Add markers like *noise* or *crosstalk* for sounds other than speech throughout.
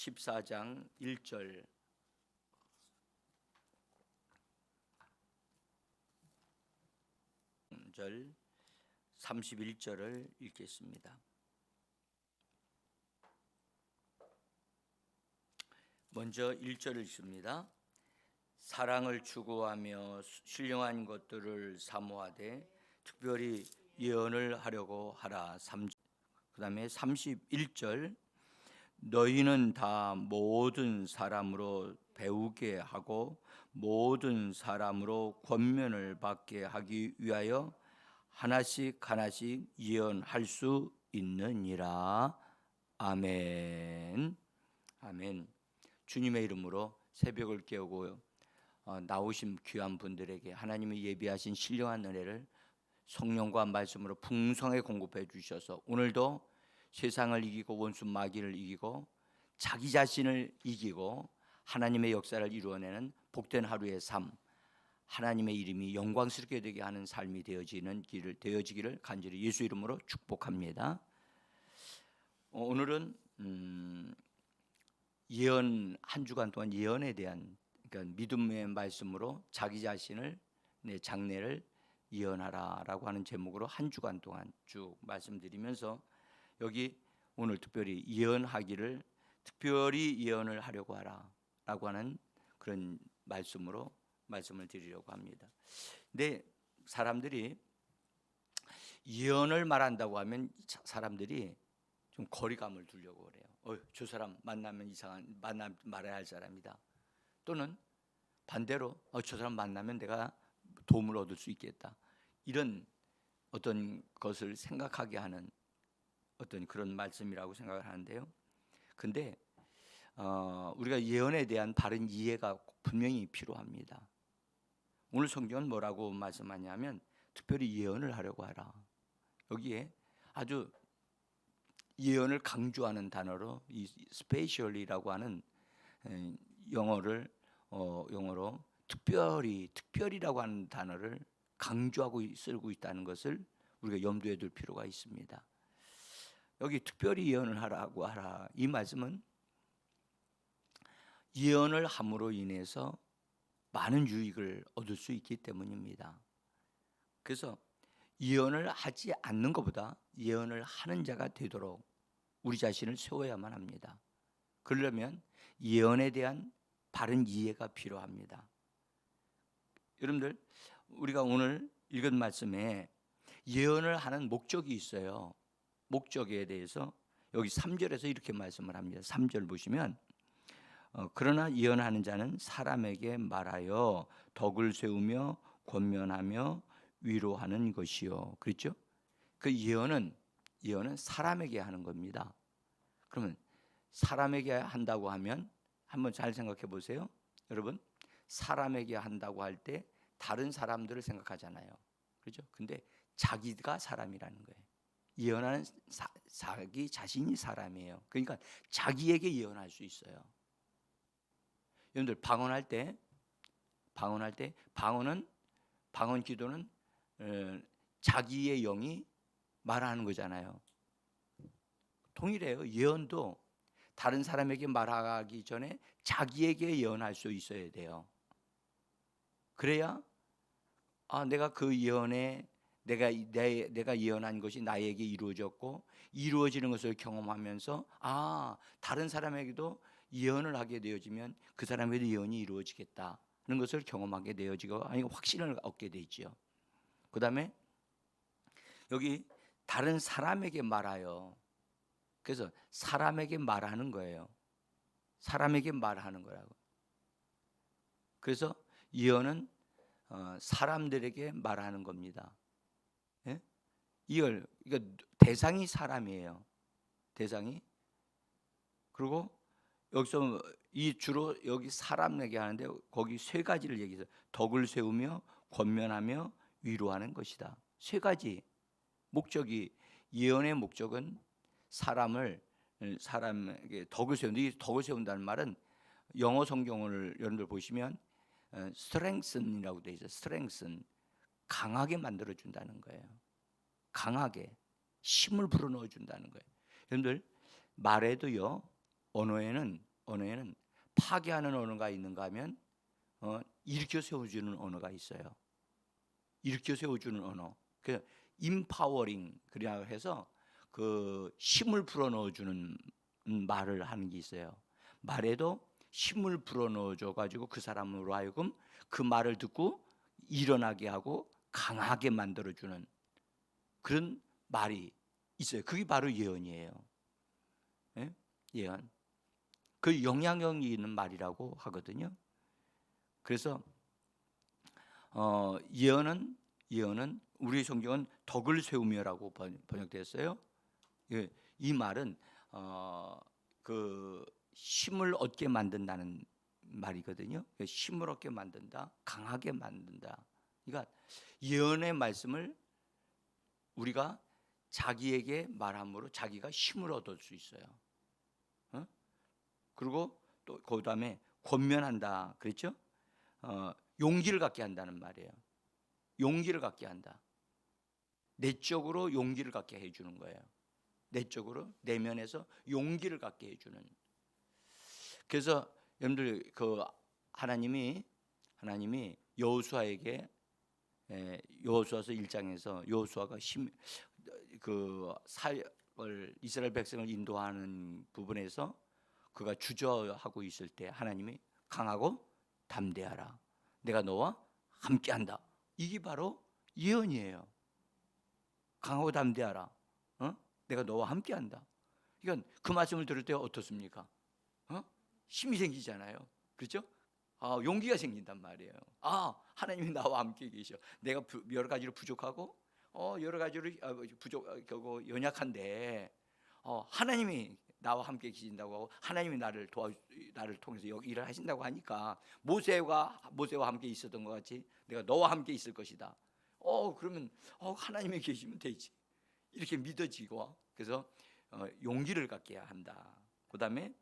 14장 1절 절 31절을 읽겠습니다. 먼저 1절을 읽습니다. 사랑을 추구하며 신령한 것들을 사모하되 특별히 예언을 하려고 하라. 3 그 다음에 31절 너희는 다 모든 사람으로 배우게 하고 모든 사람으로 권면을 받게 하기 위하여 하나씩 하나씩 예언할 수 있느니라. 아멘. 아멘. 주님의 이름으로 새벽을 깨우고 어, 나오신 귀한 분들에게 하나님이 예비하신 신령한 은혜를 성령과 말씀으로 풍성하게 공급해 주셔서 오늘도 세상을 이기고 원수 마귀를 이기고 자기 자신을 이기고 하나님의 역사를 이루어내는 복된 하루의 삶 하나님의 이름이 영광스럽게 되게 하는 삶이 되어지는 길을 되어지기를 간절히 예수 이름으로 축복합니다. 어, 오늘은 음, 예언 한 주간 동안 예언에 대한 그러니까 믿음의 말씀으로 자기 자신을 내 장래를 예언하라라고 하는 제목으로 한 주간 동안 쭉 말씀드리면서 여기 오늘 특별히 예언하기를 특별히 예언을 하려고 하라라고 하는 그런 말씀으로 말씀을 드리려고 합니다. 근데 사람들이 예언을 말한다고 하면 사람들이 좀 거리감을 두려고 그래요. 어, 저 사람 만나면 이상한 만나 말해야 할 사람이다. 또는 반대로 어, 저 사람 만나면 내가 도움을 얻을 수 있겠다. 이런 어떤 것을 생각하게 하는 어떤 그런 말씀이라고 생각을 하는데요. 근데 어, 우리가 예언에 대한 바른 이해가 분명히 필요합니다. 오늘 성경은 뭐라고 말씀하냐면 특별히 예언을 하려고 하라. 여기에 아주 예언을 강조하는 단어로 이 spatially라고 하는 에, 영어를 어, 영어로 특별히 특별히라고 하는 단어를 강조하고 쓰고 있다는 것을 우리가 염두에 둘 필요가 있습니다. 여기 특별히 예언을 하라고 하라 이 말씀은 예언을 함으로 인해서 많은 유익을 얻을 수 있기 때문입니다. 그래서 예언을 하지 않는 것보다 예언을 하는 자가 되도록 우리 자신을 세워야만 합니다. 그러려면 예언에 대한 바른 이해가 필요합니다. 여러분들 우리가 오늘 읽은 말씀에 예언을 하는 목적이 있어요. 목적에 대해서 여기 3절에서 이렇게 말씀을 합니다. 3절 보시면 어, 그러나 예언하는 자는 사람에게 말하여 덕을 세우며 권면하며 위로하는 것이요. 그렇죠? 그 예언은 예언은 사람에게 하는 겁니다. 그러면 사람에게 한다고 하면 한번 잘 생각해 보세요. 여러분, 사람에게 한다고 할 때 다른 사람들을 생각하잖아요. 그렇죠? 근데 자기가 사람이라는 거예요. 예언하는 사, 자기 자신이 사람이에요. 그러니까 자기에게 예언할 수 있어요. 여러분들 방언할 때 방언할 때 방언은 방언 기도는 어, 자기의 영이 말하는 거잖아요. 동일해요. 예언도 다른 사람에게 말하기 전에 자기에게 예언할 수 있어야 돼요. 그래야 아 내가 그 예언에 내가 내, 내가 예언한 것이 나에게 이루어졌고 이루어지는 것을 경험하면서 아 다른 사람에게도 예언을 하게 되어지면 그 사람에게도 예언이 이루어지겠다는 것을 경험하게 되어지고 아니 확신을 얻게 되죠. 그다음에 여기 다른 사람에게 말하여 그래서 사람에게 말하는 거예요. 사람에게 말하는 거라고. 그래서 예언은 어, 사람들에게 말하는 겁니다. 예? 이걸 이거 대상이 사람이에요. 대상이 그리고 여기서 이 주로 여기 사람에게 하는데 거기 세 가지를 얘기해서 덕을 세우며 권면하며 위로하는 것이다. 세 가지 목적이 예언의 목적은 사람을 사람에게 덕을 세운다. 이 덕을 세운다는 말은 영어 성경을 여러분들 보시면 strengthen이라고 돼 있어요. strengthen 강하게 만들어 준다는 거예요. 강하게 힘을 불어넣어 준다는 거예요. 여러분들 말에도요 언어에는 언어에는 파괴하는 언어가 있는가 하면 어, 일으켜 세워주는 언어가 있어요. 일으켜 세워주는 언어. 그 임파워링 그래야 해서 그 힘을 불어넣어주는 음, 말을 하는 게 있어요. 말에도 힘을 불어넣어줘 가지고 그 사람으로 하여금 그 말을 듣고 일어나게 하고 강하게 만들어주는 그런 말이 있어요. 그게 바로 예언이에요. 예? 예언. 그 영향력이 있는 말이라고 하거든요. 그래서 어, 예언은 예언은 우리 성경은 덕을 세우며라고 번- 번역됐어요. 예, 이 말은 어, 그 힘을 얻게 만든다는 말이거든요. 그 힘을 얻게 만든다, 강하게 만든다. 그러니까 예언의 말씀을 우리가 자기에게 말함으로 자기가 힘을 얻을 수 있어요. 어? 그리고 또 그다음에 권면한다. 그랬죠? 어, 용기를 갖게 한다는 말이에요. 용기를 갖게 한다. 내적으로 용기를 갖게 해주는 거예요. 내적으로 내면에서 용기를 갖게 해주는. 그래서 여러분들 그 하나님이 하나님이 여호수아에게 에, 여호수아서 1장에서 여호수아가 힘그 사역을 이스라엘 백성을 인도하는 부분에서 그가 주저하고 있을 때 하나님이 강하고 담대하라. 내가 너와 함께한다. 이게 바로 예언이에요. 강하고 담대하라. 어? 내가 너와 함께한다. 이건 그 말씀을 들을 때 어떻습니까? 어? 힘이 생기잖아요. 그렇죠? 아, 용기가 생긴단 말이에요. 아, 하나님이 나와 함께 계셔. 내가 부, 여러 가지로 부족하고 어, 여러 가지로 아, 부족 어, 그거 연약한데 어, 하나님이 나와 함께 계신다고 하고 하나님이 나를 도와 나를 통해서 일을 하신다고 하니까 모세와 모세와 함께 있었던 것 같이 내가 너와 함께 있을 것이다. 어 그러면 어 하나님이 계시면 되지 이렇게 믿어지고 그래서 어, 용기를 갖게 한다. 그다음에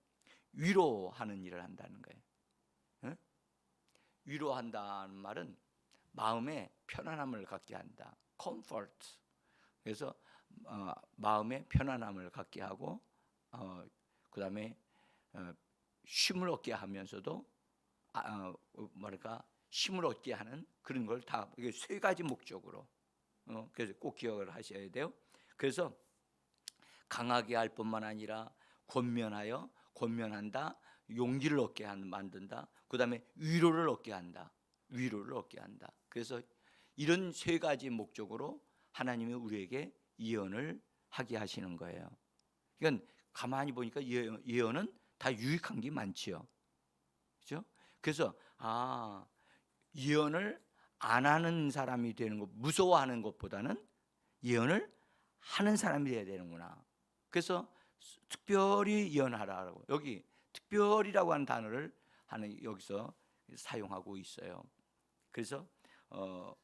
위로하는 일을 한다는 거예요. 응? 위로한다는 말은 마음에 편안함을 갖게 한다. comfort. 그래서 어, 마음에 편안함을 갖게 하고 어, 그다음에 어, 쉼을 얻게 하면서도 아, 어, 뭐랄까 힘을 얻게 하는 그런 걸 다 이게 세 가지 목적으로 어, 그래서 꼭 기억을 하셔야 돼요. 그래서 강하게 할 뿐만 아니라 권면하여 권면한다, 용기를 얻게 한 만든다. 그 다음에 위로를 얻게 한다, 위로를 얻게 한다. 그래서 이런 세 가지 목적으로 하나님이 우리에게 예언을 하게 하시는 거예요. 그러니까 가만히 보니까 예언, 예언은 다 유익한 게 많지요. 그렇죠? 그래서 아 예언을 안 하는 사람이 되는 것 무서워하는 것보다는 예언을 하는 사람이 돼야 되는구나. 그래서 특별히 예언하라고 여기 특별이라고 하는 단어를 하는 여기서 사용하고 있어요. 그래서 어,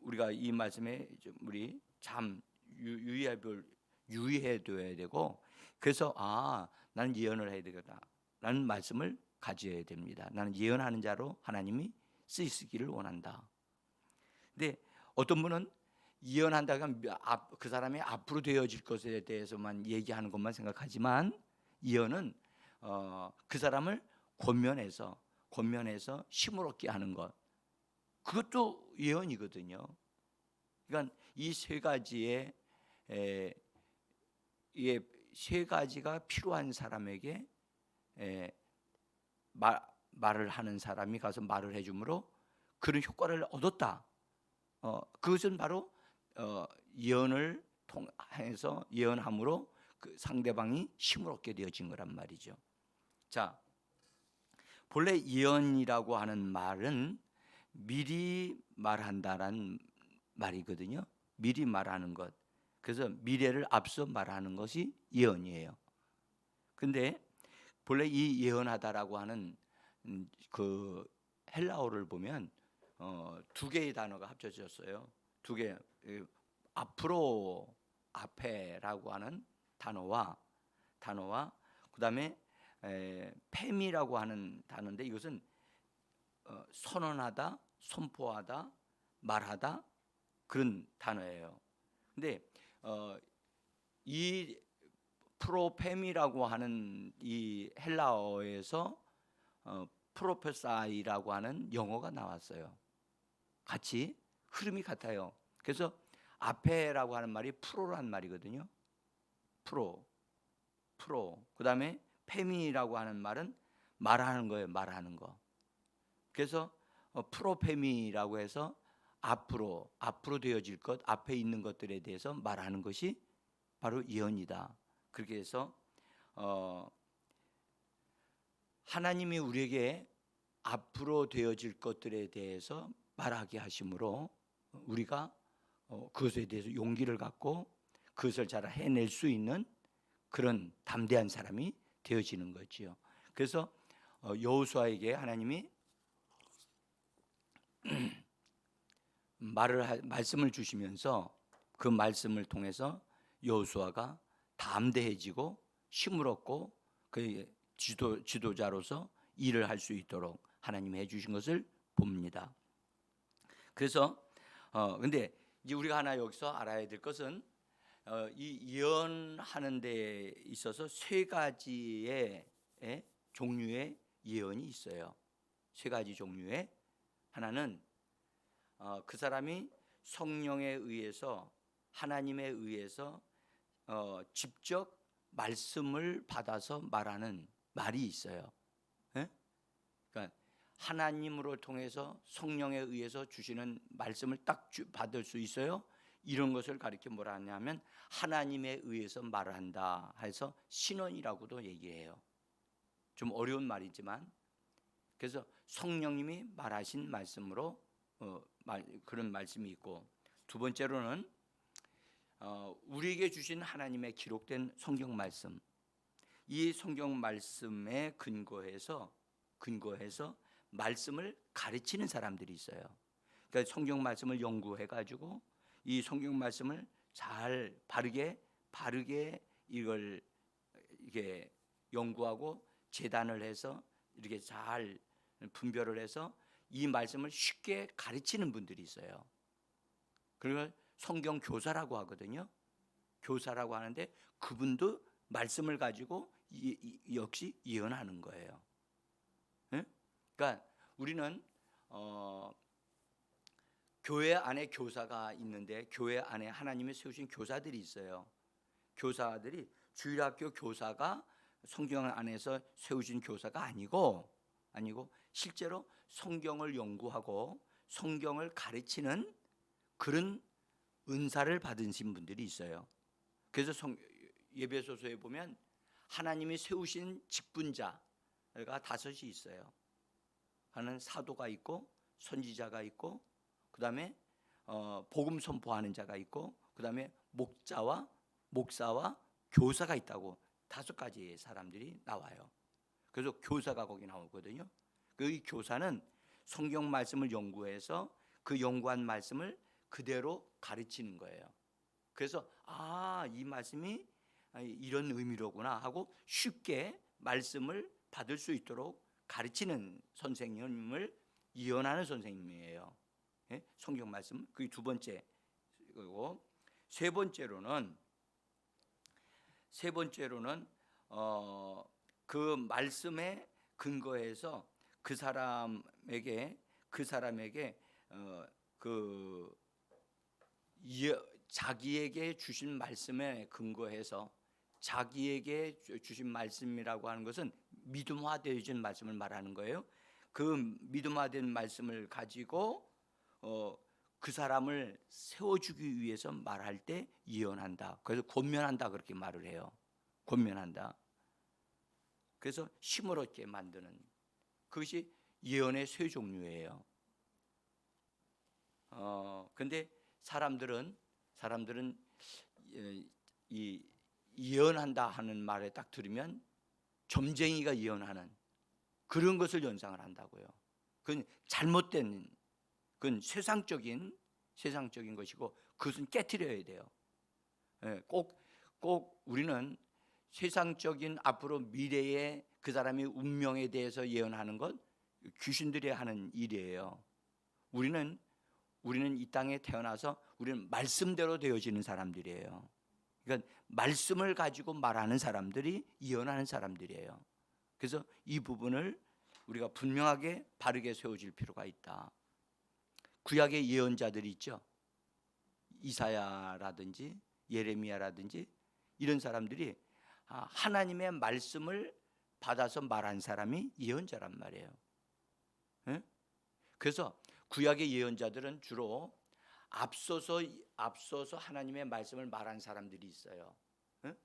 우리가 이 말씀에 좀 우리 참 유의해 볼 유의해 둬야 되고 그래서 아 나는 예언을 해야 되겠다라는 말씀을 가져야 됩니다. 나는 예언하는 자로 하나님이 쓰이기를 원한다. 근데 어떤 분은 예언한다가 그 사람이 앞으로 되어질 것에 대해서만 얘기하는 것만 생각하지만 예언은 어, 그 사람을 권면해서 힘을 얻게 하는 것 그것도 예언이거든요. 그러니까 이 세 가지의 에, 이세 가지가 필요한 사람에게 에, 말, 말을 하는 사람이 가서 말을 해주므로 그런 효과를 얻었다. 어, 그것은 바로 어, 예언을 통해서 예언함으로 그 상대방이 힘을 얻게 되어진 거란 말이죠. 자, 본래 예언이라고 하는 말은 미리 말한다라는 말이거든요. 미리 말하는 것. 그래서 미래를 앞서 말하는 것이 예언이에요. 근데 본래 이 예언하다라고 하는 음, 그 헬라어를 보면 어, 두 개의 단어가 합쳐졌어요. 두 개. 앞으로 앞에라고 하는 단어와 단어와 그다음에 팸이라고 하는 단어인데 이것은 어, 선언하다, 선포하다, 말하다 그런 단어예요. 근데 어, 이 프로페미라고 하는 이 헬라어에서 어, 프로페사이라고 하는 영어가 나왔어요. 같이 흐름이 같아요. 그래서 앞에라고 하는 말이 프로란 말이거든요. 프로, 프로. 그 다음에 페미라고 하는 말은 말하는 거예요. 말하는 거. 그래서 어, 프로페미라고 해서 앞으로 앞으로 되어질 것 앞에 있는 것들에 대해서 말하는 것이 바로 예언이다. 그렇게 해서 어, 하나님이 우리에게 앞으로 되어질 것들에 대해서 말하게 하심으로 우리가 어, 그것에 대해서 용기를 갖고 그것을 잘 해낼 수 있는 그런 담대한 사람이 되어지는 거지요. 그래서 어, 여호수아에게 하나님이 *clears throat* 말을 하- 말씀을 주시면서 그 말씀을 통해서 여호수아가 담대해지고 힘을 얻고 그 지도 지도자로서 일을 할 수 있도록 하나님이 해주신 것을 봅니다. 그래서 어 근데 이제 우리가 하나 여기서 알아야 될 것은 어, 이 예언하는 데 있어서 세 가지의 예, 종류의 예언이 있어요. 세 가지 종류의 하나는 어, 그 사람이 성령에 의해서 하나님에 의해서 어, 직접 말씀을 받아서 말하는 말이 있어요. 예? 그러니까 하나님으로 통해서 성령에 의해서 주시는 말씀을 딱 주- 받을 수 있어요. 이런 것을 가리켜 뭐라 하냐면 하나님에 의해서 말을 한다 해서 신원이라고도 얘기해요. 좀 어려운 말이지만 그래서 성령님이 말하신 말씀으로 어, 말, 그런 말씀이 있고 두 번째로는 어, 우리에게 주신 하나님의 기록된 성경 말씀 이 성경 말씀에 근거해서 근거해서 말씀을 가르치는 사람들이 있어요. 그러니까 성경 말씀을 연구해 가지고 이 성경 말씀을 잘 바르게 바르게 이걸 이게 연구하고 재단을 해서 이렇게 잘 분별을 해서 이 말씀을 쉽게 가르치는 분들이 있어요. 그걸 성경 교사라고 하거든요. 교사라고 하는데 그분도 말씀을 가지고 이, 이, 역시 예언하는 거예요. 예? 그러니까 우리는 어, 교회 안에 교사가 있는데 교회 안에 하나님이 세우신 교사들이 있어요. 교사들이 주일학교 교사가 성경 안에서 세우신 교사가 아니고 아니고 실제로 성경을 연구하고 성경을 가르치는 그런 은사를 받으신 분들이 있어요. 그래서 성, 예배소서에 보면 하나님이 세우신 직분자가 다섯이 있어요. 하는 사도가 있고 선지자가 있고 그 다음에 어, 복음 선포하는 자가 있고 그 다음에 목자와 목사와 교사가 있다고 다섯 가지의 사람들이 나와요. 그래서 교사가 거기 나오거든요. 그 교사는 성경 말씀을 연구해서 그 연구한 말씀을 그대로 가르치는 거예요. 그래서 아, 이 말씀이 이런 의미로구나 하고 쉽게 말씀을 받을 수 있도록 가르치는 선생님을 이언하는 선생님이에요. 예? 성경 말씀 그게 두 번째고 세 번째로는 세 번째로는 어, 그 말씀에 근거해서 그 사람에게 그 사람에게 어, 그 예, 자기에게 주신 말씀에 근거해서 자기에게 주- 주신 말씀이라고 하는 것은 믿음화되어진 말씀을 말하는 거예요. 그 믿음화된 말씀을 가지고 어, 그 사람을 세워주기 위해서 말할 때 예언한다. 그래서 권면한다 그렇게 말을 해요. 권면한다. 그래서 힘을 얻게 만드는 그것이 예언의 세 종류예요. 어 근데 사람들은 사람들은 예, 이 예언한다 하는 말에 딱 들으면 점쟁이가 예언하는 그런 것을 연상을 한다고요. 그건 잘못된 그건 세상적인 세상적인 것이고 그것은 깨뜨려야 돼요. 꼭꼭 꼭 우리는 세상적인 앞으로 미래의 그 사람의 운명에 대해서 예언하는 것 귀신들이 하는 일이에요. 우리는 우리는 이 땅에 태어나서 우리는 말씀대로 되어지는 사람들이에요. 그러니까 말씀을 가지고 말하는 사람들이 예언하는 사람들이에요. 그래서 이 부분을 우리가 분명하게 바르게 세워질 필요가 있다. 구약의 예언자들이 있죠. 이사야라든지 예레미야라든지 이런 사람들이 아, 하나님의 말씀을 받아서 말한 사람이 예언자란 말이에요. 예? 그래서 구약의 예언자들은 주로 앞서서 앞서서 하나님의 말씀을 말한 사람들이 있어요. 예?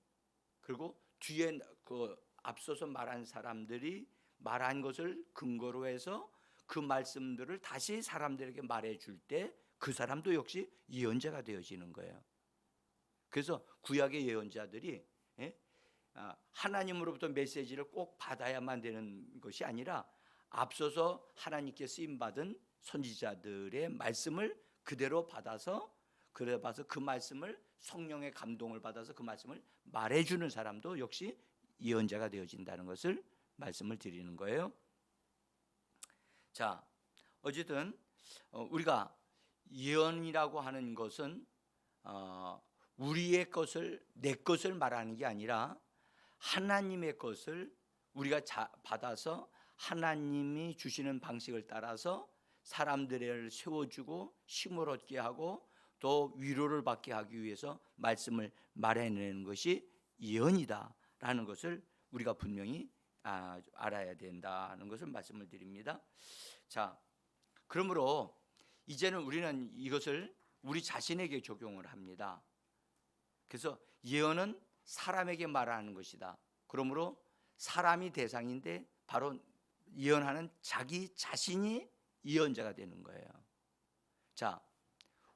그리고 뒤에 그 앞서서 말한 사람들이 말한 것을 근거로 해서 그 말씀들을 다시 사람들에게 말해 줄 때 그 사람도 역시 예언자가 되어지는 거예요. 그래서 구약의 예언자들이 예? 아, 하나님으로부터 메시지를 꼭 받아야만 되는 것이 아니라 앞서서 하나님께 쓰임 받은 선지자들의 말씀을 그대로 받아서 그래 봐서 그 말씀을 성령의 감동을 받아서 그 말씀을 말해 주는 사람도 역시 예언자가 되어진다는 것을 말씀을 드리는 거예요. 자, 어쨌든 어, 우리가 예언이라고 하는 것은 어, 우리의 것을 내 것을 말하는 게 아니라 하나님의 것을 우리가 자, 받아서 하나님이 주시는 방식을 따라서 사람들을 세워주고 힘을 얻게 하고 또 위로를 받게 하기 위해서 말씀을 말해내는 것이 예언이다라는 것을 우리가 분명히 아, 알아야 된다는 것을 말씀을 드립니다. 자, 그러므로 이제는 우리는 이것을 우리 자신에게 적용을 합니다. 그래서 예언은 사람에게 말하는 것이다. 그러므로 사람이 대상인데 바로 예언하는 자기 자신이 예언자가 되는 거예요. 자,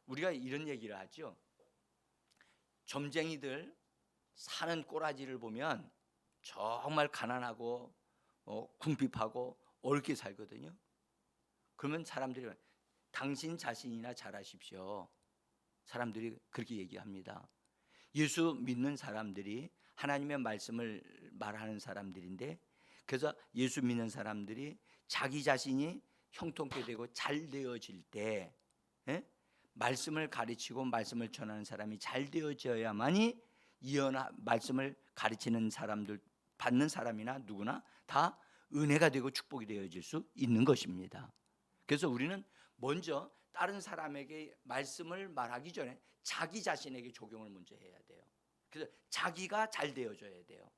우리가 이런 얘기를 하죠. 점쟁이들 사는 꼬라지를 보면 정말 가난하고 어, 궁핍하고 어렵게 살거든요. 그러면 사람들이 당신 자신이나 잘하십시오. 사람들이 그렇게 얘기합니다. 예수 믿는 사람들이 하나님의 말씀을 말하는 사람들인데 그래서 예수 믿는 사람들이 자기 자신이 형통케 되고 잘 되어질 때 예? 말씀을 가르치고 말씀을 전하는 사람이 잘 되어져야만이 예언 말씀을 가르치는 사람들 받는 사람이나 누구나 다 은혜가 되고 축복이 되어질 수 있는 것입니다. 그래서 우리는 먼저 다른 사람에게 말씀을 말하기 전에 자기 자신에게 적용을 먼저 해야 돼요. 그래서 자기가 잘 되어져야 돼요.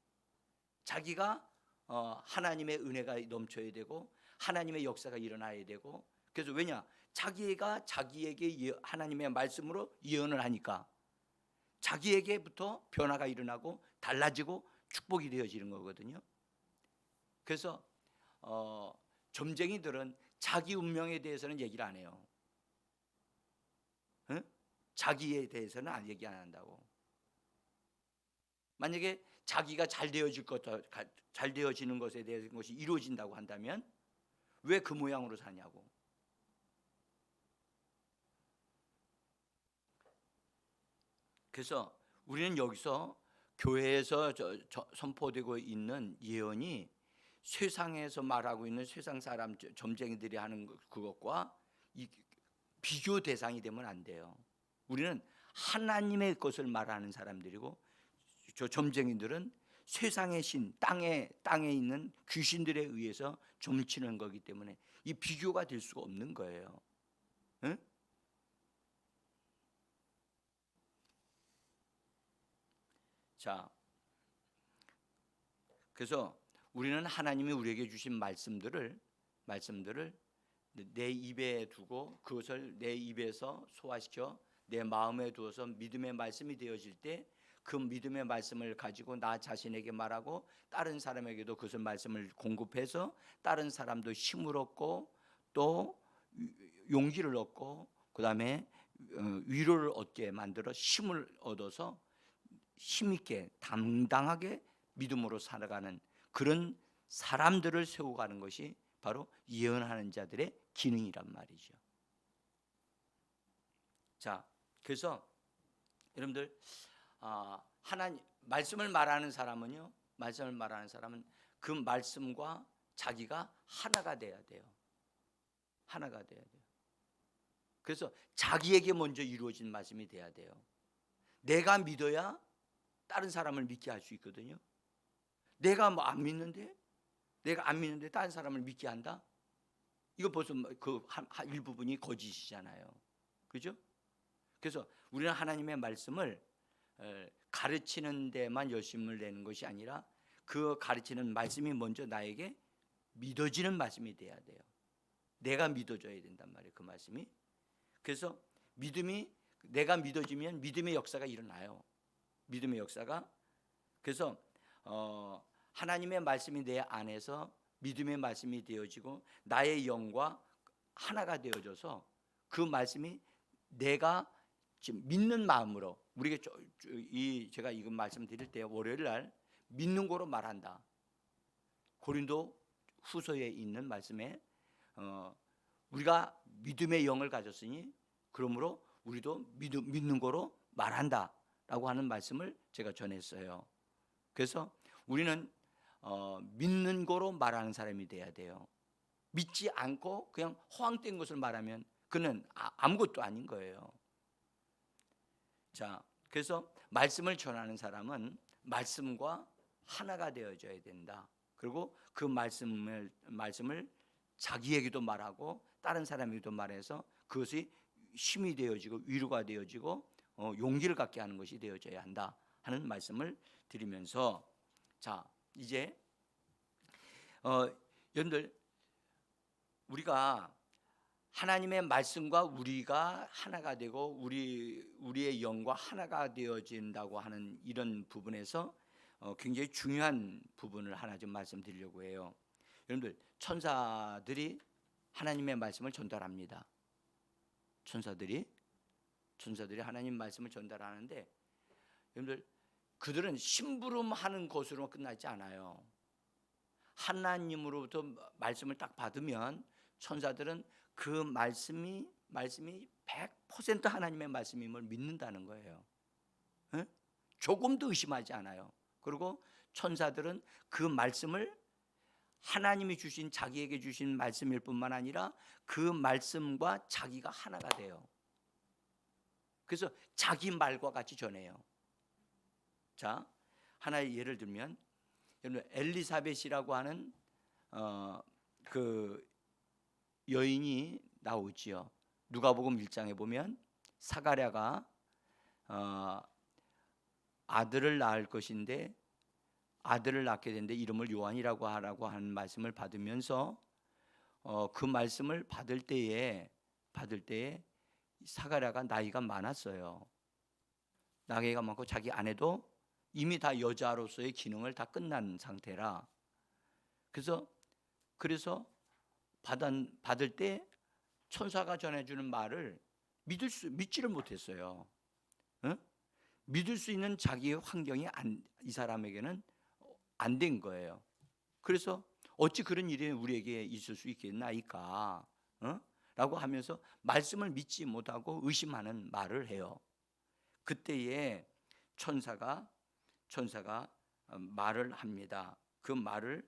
자기가 어, 하나님의 은혜가 넘쳐야 되고 하나님의 역사가 일어나야 되고 그래서 왜냐 자기가 자기에게 예, 하나님의 말씀으로 예언을 하니까 자기에게부터 변화가 일어나고 달라지고 축복이 되어지는 거거든요. 그래서 어, 점쟁이들은 자기 운명에 대해서는 얘기를 안 해요. 응? 자기에 대해서는 안 얘기 안 한다고. 만약에 자기가 잘 되어질 것, 잘 되어지는 것에 대해서 것이 이루어진다고 한다면 왜 그 모양으로 사냐고. 그래서 우리는 여기서 교회에서 저, 저, 선포되고 있는 예언이 세상에서 말하고 있는 세상 사람 점쟁이들이 하는 그것과 이, 비교 대상이 되면 안 돼요. 우리는 하나님의 것을 말하는 사람들이고 저 점쟁이들은 세상의 신, 땅에 땅에 있는 귀신들에 의해서 점치는 거기 때문에 이 비교가 될 수가 없는 거예요. 응? 자, 그래서 우리는 하나님이 우리에게 주신 말씀들을 말씀들을 내 입에 두고 그것을 내 입에서 소화시켜 내 마음에 두어서 믿음의 말씀이 되어질 때 그 믿음의 말씀을 가지고 나 자신에게 말하고 다른 사람에게도 그것을 말씀을 공급해서 다른 사람도 힘을 얻고 또 용기를 얻고 그다음에 어, 위로를 얻게 만들어 힘을 얻어서 힘있게 당당하게 믿음으로 살아가는 그런 사람들을 세워가는 것이 바로 예언하는 자들의 기능이란 말이죠. 자, 그래서 여러분들 아, 하나님 말씀을 말하는 사람은요, 말씀을 말하는 사람은 그 말씀과 자기가 하나가 돼야 돼요. 하나가 돼야 돼요. 그래서 자기에게 먼저 이루어진 말씀이 돼야 돼요. 내가 믿어야 다른 사람을 믿게 할 수 있거든요. 내가 뭐 안 믿는데 내가 안 믿는데 다른 사람을 믿게 한다? 이거 벌써 뭐그 일부분이 거짓이잖아요. 그죠? 그래서 우리는 하나님의 말씀을 에, 가르치는 데만 열심을 내는 것이 아니라 그 가르치는 말씀이 먼저 나에게 믿어지는 말씀이 돼야 돼요. 내가 믿어줘야 된단 말이에요. 그 말씀이. 그래서 믿음이 내가 믿어지면 믿음의 역사가 일어나요. 믿음의 역사가 그래서 어, 하나님의 말씀이 내 안에서 믿음의 말씀이 되어지고 나의 영과 하나가 되어져서 그 말씀이 내가 지금 믿는 마음으로 우리가 이 제가 이거 말씀드릴 때 월요일 날 믿는 거로 말한다. 고린도 후서에 있는 말씀에 어, 우리가 믿음의 영을 가졌으니 그러므로 우리도 믿음, 믿는 거로 말한다 라고 하는 말씀을 제가 전했어요. 그래서 우리는 어, 믿는 거로 말하는 사람이 돼야 돼요. 믿지 않고 그냥 허황된 것을 말하면 그는 아, 아무것도 아닌 거예요. 자, 그래서 말씀을 전하는 사람은 말씀과 하나가 되어져야 된다. 그리고 그 말씀을 말씀을 자기에게도 말하고 다른 사람에게도 말해서 그것이 힘이 되어지고 위로가 되어지고 어, 용기를 갖게 하는 것이 되어져야 한다 하는 말씀을 드리면서 자 이제 어, 여러분들 우리가 하나님의 말씀과 우리가 하나가 되고 우리 우리의 영과 하나가 되어진다고 하는 이런 부분에서 어, 굉장히 중요한 부분을 하나 좀 말씀드리려고 해요. 여러분들 천사들이 하나님의 말씀을 전달합니다. 천사들이 천사들이 하나님 말씀을 전달하는데 여러분들 그들은 심부름하는 것으로 끝나지 않아요. 하나님으로부터 말씀을 딱 받으면 천사들은 그 말씀이 말씀이 100% 하나님의 말씀임을 믿는다는 거예요. 예? 조금도 의심하지 않아요. 그리고 천사들은 그 말씀을 하나님이 주신 자기에게 주신 말씀일 뿐만 아니라 그 말씀과 자기가 하나가 돼요. 그래서 자기 말과 같이 전해요. 자, 하나의 예를 들면 여러분 엘리사벳이라고 하는 어, 그 여인이 나오지요. 누가복음 1장에 보면 사가랴가 어, 아들을 낳을 것인데 아들을 낳게 되는데 이름을 요한이라고 하라고 하는 말씀을 받으면서 어, 그 말씀을 받을 때에 받을 때에 사가랴가 나이가 많았어요. 나이가 많고 자기 아내도 이미 다 여자로서의 기능을 다 끝난 상태라. 그래서 그래서 받은, 받을 때 천사가 전해주는 말을 믿을 수 믿지를 못했어요. 응? 믿을 수 있는 자기의 환경이 안, 이 사람에게는 안 된 거예요. 그래서 어찌 그런 일이 우리에게 있을 수 있겠나이까? 어? 라고 하면서 말씀을 믿지 못하고 의심하는 말을 해요. 그때에 천사가 천사가 어, 말을 합니다. 그 말을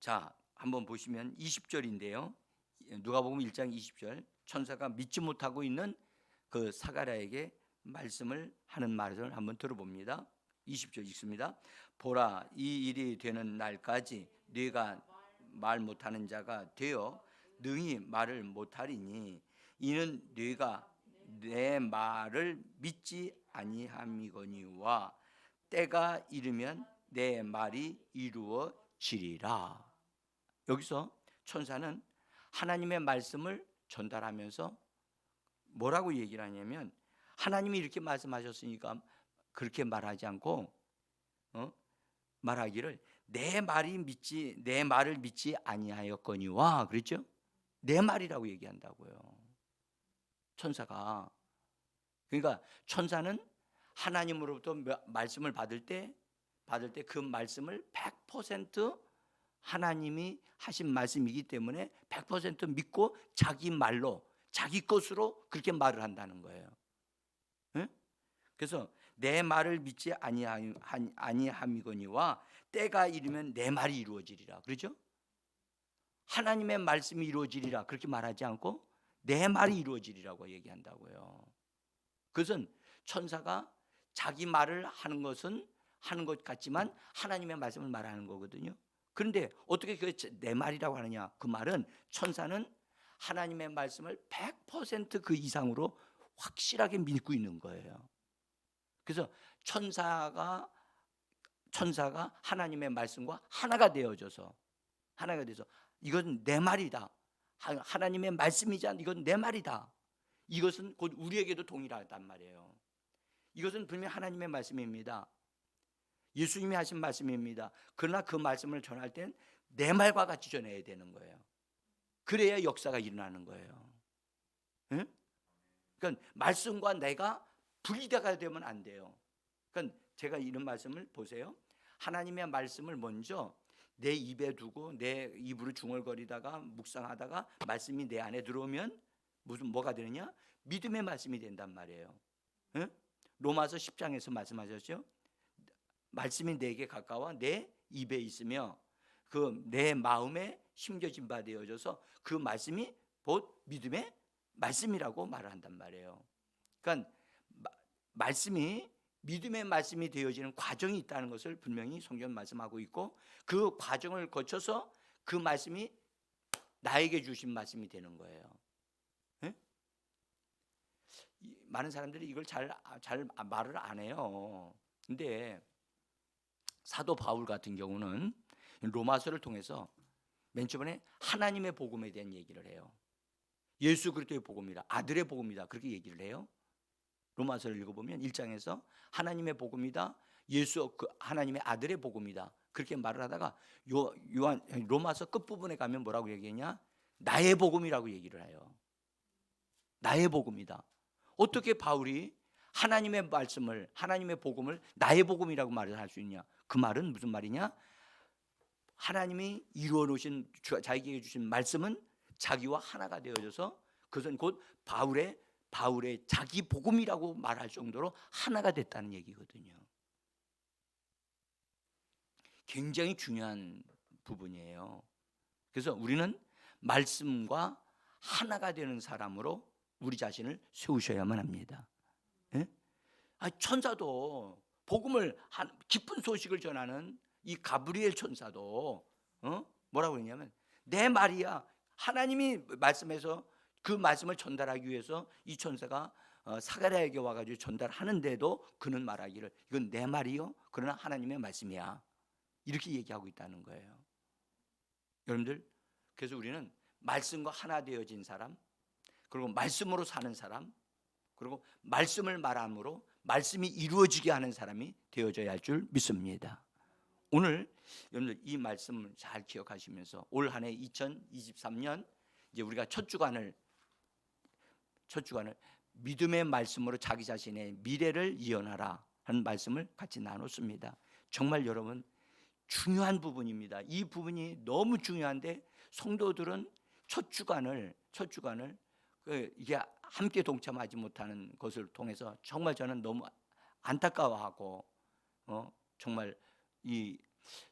자 한번 보시면 20절인데요. 누가복음 1장 20절 천사가 믿지 못하고 있는 그 사가랴에게 말씀을 하는 말을 한번 들어봅니다. 20절 읽습니다. 보라 이 일이 되는 날까지 네가 말 못하는 자가 되어 능히 말을 못하리니 이는 네가 내 말을 믿지 아니함이거니와 때가 이르면 내 말이 이루어지리라. 여기서 천사는 하나님의 말씀을 전달하면서 뭐라고 얘기를 하냐면 하나님이 이렇게 말씀하셨으니까 그렇게 말하지 않고 어? 말하기를 내 말이 믿지 내 말을 믿지 아니하였거니와 그랬죠? 내 말이라고 얘기한다고요. 천사가 그러니까 천사는 하나님으로부터 말씀을 받을 때 받을 때 그 말씀을 100% 하나님이 하신 말씀이기 때문에 100% 믿고 자기 말로 자기 것으로 그렇게 말을 한다는 거예요. 응? 그래서 내 말을 믿지 아니함이거니와 때가 이르면 내 말이 이루어지리라. 그렇죠? 하나님의 말씀이 이루어지리라 그렇게 말하지 않고 내 말이 이루어지리라고 얘기한다고요. 그것은 천사가 자기 말을 하는 것은 하는 것 같지만 하나님의 말씀을 말하는 거거든요. 그런데 어떻게 그내 말이라고 하느냐? 그 말은 천사는 하나님의 말씀을 100%그 이상으로 확실하게 믿고 있는 거예요. 그래서 천사가 천사가 하나님의 말씀과 하나가 되어져서 하나가 돼서 이건 내 말이다. 하- 하나님의 말씀이지 않 이건 내 말이다. 이것은 곧 우리에게도 동일하단 말이에요. 이것은 분명히 하나님의 말씀입니다. 예수님이 하신 말씀입니다. 그러나 그 말씀을 전할 땐 내 말과 같이 전해야 되는 거예요. 그래야 역사가 일어나는 거예요. 응? 그러니까 말씀과 내가 분리되가 되면 안 돼요. 그러니까 제가 이런 말씀을 보세요. 하나님의 말씀을 먼저 내 입에 두고 내 입으로 중얼거리다가 묵상하다가 말씀이 내 안에 들어오면 무슨 뭐가 되느냐? 믿음의 말씀이 된단 말이에요. 응? 로마서 10장에서 말씀하셨죠. 말씀이 내게 가까워 내 입에 있으며 그 내 마음에 심겨진 바 되어져서 그 말씀이 곧 믿음의 말씀이라고 말을 한단 말이에요. 그러니까 마- 말씀이 믿음의 말씀이 되어지는 과정이 있다는 것을 분명히 성경 말씀하고 있고 그 과정을 거쳐서 그 말씀이 나에게 주신 말씀이 되는 거예요. 예? 이- 많은 사람들이 이걸 잘 잘 말을 안 해요. 근데 사도 바울 같은 경우는 로마서를 통해서 맨 처음에 하나님의 복음에 대한 얘기를 해요. 예수 그리스도의 복음이다. 아들의 복음이다. 그렇게 얘기를 해요. 로마서를 읽어보면 1장에서 하나님의 복음이다. 예수 그 하나님의 아들의 복음이다. 그렇게 말을 하다가 요 요한 로마서 끝 부분에 가면 뭐라고 얘기했냐? 나의 복음이라고 얘기를 해요. 나의 복음이다. 어떻게 바울이 하나님의 말씀을 하나님의 복음을 나의 복음이라고 말을 할 수 있냐? 그 말은 무슨 말이냐? 하나님이 이루어 놓으신 주- 자기에게 주신 말씀은 자기와 하나가 되어져서 그것은 곧 바울의 바울의 자기 복음이라고 말할 정도로 하나가 됐다는 얘기거든요. 굉장히 중요한 부분이에요. 그래서 우리는 말씀과 하나가 되는 사람으로 우리 자신을 세우셔야만 합니다. 예? 아, 천사도 복음을 한, 기쁜 소식을 전하는 이 가브리엘 천사도 어? 뭐라고 그러냐면 내 말이야 하나님이 말씀해서 그 말씀을 전달하기 위해서 이 천사가 어, 사가랴에게 와가지고 전달하는데도 그는 말하기를 이건 내 말이요 그러나 하나님의 말씀이야 이렇게 얘기하고 있다는 거예요. 여러분들 그래서 우리는 말씀과 하나 되어진 사람 그리고 말씀으로 사는 사람 그리고 말씀을 말함으로 말씀이 이루어지게 하는 사람이 되어져야 할 줄 믿습니다. 오늘 여러분들 이 말씀을 잘 기억하시면서 올 한해 2023년 이제 우리가 첫 주간을 첫 주간을 믿음의 말씀으로 자기 자신의 미래를 예언하라 하는 말씀을 같이 나눴습니다. 정말 여러분 중요한 부분입니다. 이 부분이 너무 중요한데 성도들은 첫 주간을 첫 주간을 그 이게 함께 동참하지 못하는 것을 통해서 정말 저는 너무 안타까워하고 어 정말 이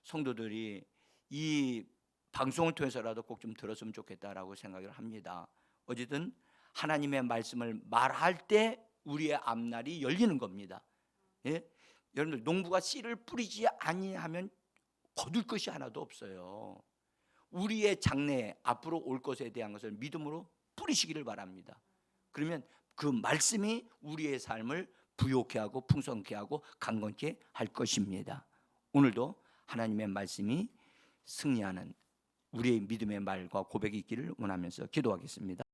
성도들이 이 방송을 통해서라도 꼭 좀 들었으면 좋겠다라고 생각을 합니다. 어쨌든 하나님의 말씀을 말할 때 우리의 앞날이 열리는 겁니다. 예? 여러분들 농부가 씨를 뿌리지 아니하면 거둘 것이 하나도 없어요. 우리의 장래 앞으로 올 것에 대한 것을 믿음으로 뿌리시기를 바랍니다. 그러면 그 말씀이 우리의 삶을 부욕케 하고 풍성케 하고 강건케 할 것입니다. 오늘도 하나님의 말씀이 승리하는 우리의 믿음의 말과 고백이 있기를 원하면서 기도하겠습니다.